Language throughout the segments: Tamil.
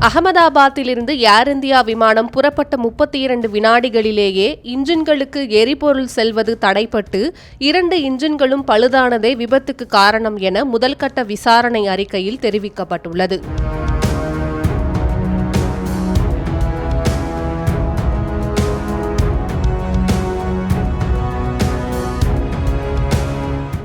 அகமதாபாத்திலிருந்து ஏர் இந்தியா விமானம் புறப்பட்ட முப்பத்தி இரண்டு வினாடிகளிலேயே இன்ஜின்களுக்கு எரிபொருள் செல்வது தடைப்பட்டு இரண்டு இன்ஜின்களும் பழுதானதே விபத்துக்கு காரணம் என முதல்கட்ட விசாரணை அறிக்கையில் தெரிவிக்கப்பட்டுள்ளது.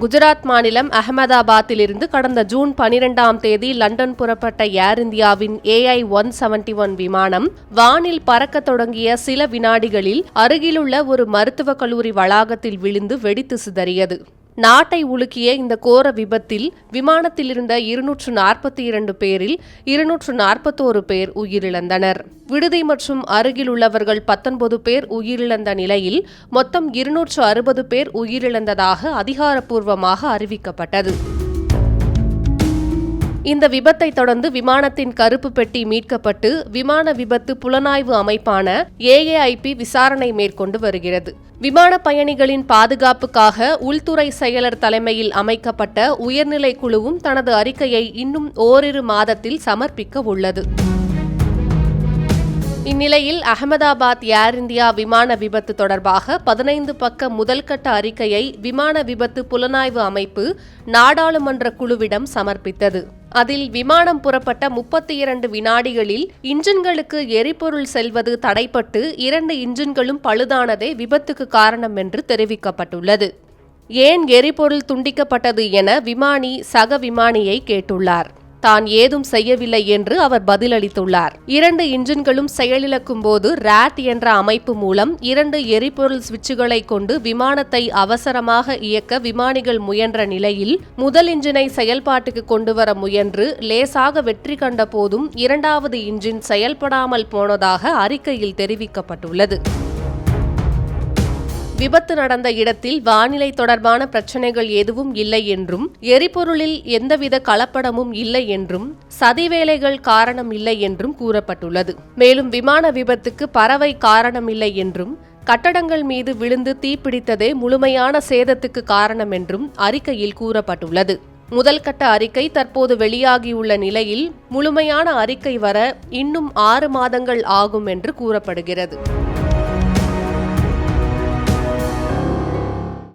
குஜராத் மாநிலம் அகமதாபாத்திலிருந்து கடந்த ஜூன் பனிரெண்டாம் தேதி லண்டன் புறப்பட்ட ஏர் இந்தியாவின் ஏஐ ஒன் செவன்டி ஒன் விமானம் வானில் பறக்க தொடங்கிய சில வினாடிகளில் அருகிலுள்ள ஒரு மருத்துவக் கல்லூரி வளாகத்தில் விழுந்து வெடித்து சிதறியது. நாட்டை உலுக்கிய இந்த கோர விபத்தில் விமானத்தில் இருந்த இருநூற்று நாற்பத்தி இரண்டு பேரில் இருநூற்று நாற்பத்தோரு பேர் உயிரிழந்தனர். விடுதி மற்றும் அருகில் உள்ளவர்கள் பத்தொன்பது பேர் உயிரிழந்த நிலையில் மொத்தம் இருநூற்று அறுபது பேர் உயிரிழந்ததாக அதிகாரப்பூர்வமாக அறிவிக்கப்பட்டது. இந்த விபத்தை தொடர்ந்து விமானத்தின் கருப்பு பெட்டி மீட்கப்பட்டு விமான விபத்து புலனாய்வு அமைப்பான ஏஏஐபி விசாரணை மேற்கொண்டு வருகிறது. விமான பயணிகளின் பாதுகாப்புக்காக உள்துறை செயலர் தலைமையில் அமைக்கப்பட்ட உயர்நிலை குழுவும் தனது அறிக்கையை இன்னும் ஓரிரு மாதத்தில் சமர்ப்பிக்க உள்ளது. இந்நிலையில் அகமதாபாத் ஏர் இந்தியா விமான விபத்து தொடர்பாக பதினைந்து பக்க முதல்கட்ட அறிக்கையை விமான விபத்து புலனாய்வு அமைப்பு நாடாளுமன்ற குழுவிடம் சமர்ப்பித்தது. அதில் விமானம் புறப்பட்ட முப்பத்தி இரண்டு வினாடிகளில் இன்ஜின்களுக்கு எரிபொருள் செல்வது தடைப்பட்டு இரண்டு இன்ஜின்களும் பழுதானதே விபத்துக்கு காரணம் என்று தெரிவிக்கப்பட்டுள்ளது. ஏன் எரிபொருள் துண்டிக்கப்பட்டது என விமானி சக விமானியை கேட்டுள்ளார். தான் ஏதும் செய்யவில்லை என்று அவர் பதிலளித்துள்ளார். இரண்டு இன்ஜின்களும் செயலிழக்கும் போது ராட் என்ற அமைப்பு மூலம் இரண்டு எரிபொருள் சுவிட்சுகளை கொண்டு விமானத்தை அவசரமாக இயக்க விமானிகள் முயன்ற நிலையில் முதல் இன்ஜினை செயல்பாட்டுக்கு கொண்டு வர முயன்று லேசாக வெற்றி கண்ட போதும் இரண்டாவது இன்ஜின் செயல்படாமல் போனதாக அறிக்கையில் தெரிவிக்கப்பட்டுள்ளது. விபத்து நடந்த இடத்தில் வானிலை தொடர்பான பிரச்சனைகள் எதுவும் இல்லை என்றும் எரிபொருளில் எந்தவித கலப்படமும் இல்லை என்றும் சதிவேலைகள் காரணம் இல்லை என்றும் கூறப்பட்டுள்ளது. மேலும் விமான விபத்துக்கு பறவை காரணமில்லை என்றும் கட்டடங்கள் மீது விழுந்து தீப்பிடித்ததே முழுமையான சேதத்துக்கு காரணம் என்றும் அறிக்கையில் கூறப்பட்டுள்ளது. முதல் கட்ட அறிக்கை தற்போது வெளியாகியுள்ள நிலையில் முழுமையான அறிக்கை வர இன்னும் ஆறு மாதங்கள் ஆகும் என்று கூறப்படுகிறது.